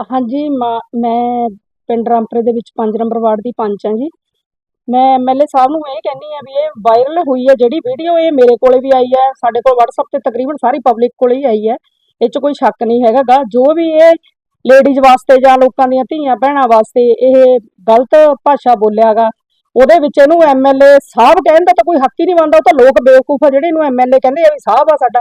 ਹਾਂਜੀ, ਮਾ- ਮੈਂ ਪਿੰਡ ਰਾਮਪੁਰੇ ਦੇ ਵਿੱਚ 5 ਨੰਬਰ ਵਾਰਡ ਦੀ ਪੰਚ ਹਾਂ ਜੀ। ਮੈਂ ਐਮਐਲਏ ਸਾਹਿਬ ਨੂੰ ਇਹ ਕਹਿੰਦੀ ਆ ਵੀ ਇਹ ਵਾਇਰਲ ਹੋਈ ਹੈ ਜਿਹੜੀ ਵੀਡੀਓ, ਇਹ ਮੇਰੇ ਕੋਲੇ ਵੀ ਆਈ ਹੈ, ਸਾਡੇ ਕੋਲ WhatsApp ਤੇ ਤਕਰੀਬਨ ਸਾਰੀ ਪਬਲਿਕ ਕੋਲੇ ਹੀ ਆਈ ਹੈ। ਇਹ 'ਚ ਕੋਈ ਸ਼ੱਕ ਨਹੀਂ ਹੈਗਾਗਾ ਜੋ ਵੀ ਇਹ ਲੇਡੀਜ਼ ਵਾਸਤੇ ਜਾਂ ਲੋਕਾਂ ਦੀਆਂ ਧੀਆਂ ਭੈਣਾਂ ਵਾਸਤੇ ਇਹ ਗਲਤ ਭਾਸ਼ਾ ਬੋਲਿਆਗਾ ਉਹਦੇ ਵਿੱਚ ਇਹਨੂੰ ਐਮਐਲਏ ਸਾਹਿਬ ਕਹਿਣ ਦਾ ਤਾਂ ਕੋਈ ਹੱਕ ਹੀ ਨਹੀਂ ਬਣਦਾ। ਉਹ ਤਾਂ ਲੋਕ ਬੇਵਕੂਫ ਆ ਜਿਹੜੇ ਇਹਨੂੰ ਐਮਐਲਏ ਕਹਿੰਦੇ ਆ ਵੀ ਸਾਹਿਬ ਆ ਸਾਡਾ।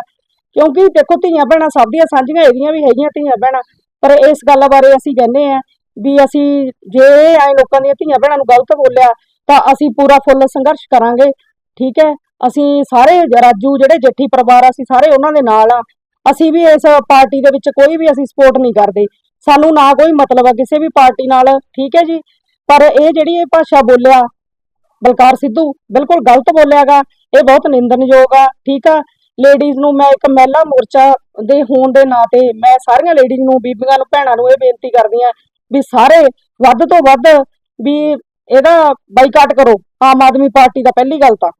ਕਿਉਂਕਿ ਦੇਖੋ, ਧੀਆਂ ਭੈਣਾਂ ਸਭ ਦੀਆਂ ਸਾਂਝੀਆਂ ਇਹਦੀਆਂ ਵੀ ਹੈਗੀਆਂ, ਧੀਆਂ ਭੈਣਾਂ। ਪਰ ਇਸ ਗੱਲ ਬਾਰੇ ਅਸੀਂ ਕਹਿੰਦੇ ਆ ਵੀ ਅਸੀਂ ਜੇ ਐ ਲੋਕਾਂ ਦੀਆਂ ਧੀਆਂ ਭੈਣਾਂ ਨੂੰ ਗਲਤ ਬੋਲਿਆ, ਤਾਂ ਅਸੀਂ ਪੂਰਾ ਫੁੱਲ ਸੰਘਰਸ਼ ਕਰਾਂਗੇ, ਠੀਕ ਹੈ? ਅਸੀਂ ਸਾਰੇ ਰਾਜੂ ਜਿਹੜੇ ਜੱਠੀ ਪਰਿਵਾਰ ਆ, ਅਸੀਂ ਸਾਰੇ ਉਹਨਾਂ ਦੇ ਨਾਲ ਆ ਅਸੀਂ ਵੀ ਇਸ ਪਾਰਟੀ ਦੇ ਵਿੱਚ ਕੋਈ ਵੀ ਅਸੀਂ ਸਪੋਰਟ ਨਹੀਂ ਕਰਦੇ। ਸਾਨੂੰ ਨਾ ਕੋਈ ਮਤਲਬ ਆ ਕਿਸੇ ਵੀ ਪਾਰਟੀ ਨਾਲ, ਠੀਕ ਹੈ ਜੀ? ਪਰ ਇਹ ਜਿਹੜੀ ਇਹ ਭਾਸ਼ਾ ਬੋਲਿਆ, ਬਲਕਾਰ ਸਿੱਧੂ, ਬਿਲਕੁਲ ਗਲਤ ਬੋਲਿਆਗਾ। ਇਹ ਬਹੁਤ ਨਿੰਦਣਯੋਗ ਆ, ਠੀਕ ਆ? ਲੇਡੀਜ਼ ਨੂੰ ਮੈਂ ਇੱਕ ਮਹਿਲਾ ਮੋਰਚਾ ਦੇ ਹੋਣ ਦੇ ਨਾਤੇ ਮੈਂ ਸਾਰੀਆਂ ਲੇਡੀਜ਼ ਨੂੰ, ਬੀਬੀਆਂ ਨੂੰ, ਭੈਣਾਂ ਨੂੰ ਇਹ ਬੇਨਤੀ ਕਰਦੀ ਆ ਵੀ ਸਾਰੇ ਵੱਧ ਤੋਂ ਵੱਧ ਵੀ ਇਹਦਾ ਬਾਈਕਾਟ ਕਰੋ। ਆਮ ਆਦਮੀ ਪਾਰਟੀ ਦਾ ਪਹਿਲੀ ਗੱਲ ਤਾਂ।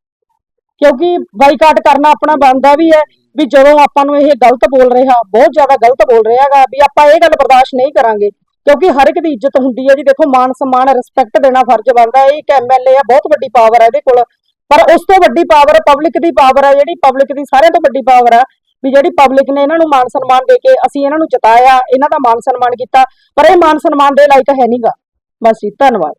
ਕਿਉਂਕਿ ਬਾਈਕਾਟ ਕਰਨਾ ਆਪਣਾ ਬਣਦਾ ਵੀ ਹੈ ਵੀ ਜਦੋਂ ਆਪਾਂ ਨੂੰ ਇਹ ਗਲਤ ਬੋਲ ਰਿਹਾ, ਬਹੁਤ ਜ਼ਿਆਦਾ ਗਲਤ ਬੋਲ ਰਿਹਾਗਾ ਵੀ ਆਪਾਂ ਇਹ ਗੱਲ ਬਰਦਾਸ਼ਤ ਨਹੀਂ ਕਰਾਂਗੇ। ਕਿਉਂਕਿ ਹਰ ਇੱਕ ਦੀ ਇੱਜ਼ਤ ਹੁੰਦੀ ਹੈ ਜੀ। ਦੇਖੋ ਮਾਨ ਸਨਮਾਨ ਰਿਸਪੈਕਟ ਦੇਣਾ ਫਰਜ਼ ਬਣਦਾ ਹੈ। ਇਹ ਇੱਕ ਐਮਐਲਏ ਆ, ਬਹੁਤ ਵੱਡੀ ਪਾਵਰ ਹੈ ਇਹਦੇ ਕੋਲ। ਪਰ ਉਸ ਤੋਂ ਵੱਡੀ ਪਾਵਰ ਪਬਲਿਕ ਦੀ ਪਾਵਰ ਆ, ਜਿਹੜੀ ਪਬਲਿਕ ਦੀ ਸਾਰਿਆਂ ਤੋਂ ਵੱਡੀ ਪਾਵਰ ਆ, ਵੀ ਜਿਹੜੀ ਪਬਲਿਕ ਨੇ ਇਹਨਾਂ ਨੂੰ ਮਾਨ ਸਨਮਾਨ ਦੇ ਕੇ ਅਸੀਂ ਇਹਨਾਂ ਨੂੰ ਜਿਤਾਇਆ, ਇਹਨਾਂ ਦਾ ਮਾਨ ਸਨਮਾਨ ਕੀਤਾ, ਪਰ ਇਹ ਮਾਨ ਸਨਮਾਨ ਦੇ ਲਾਇਕ ਹੈ ਨਹੀਂਗਾ ਬਸ ਜੀ, ਧੰਨਵਾਦ।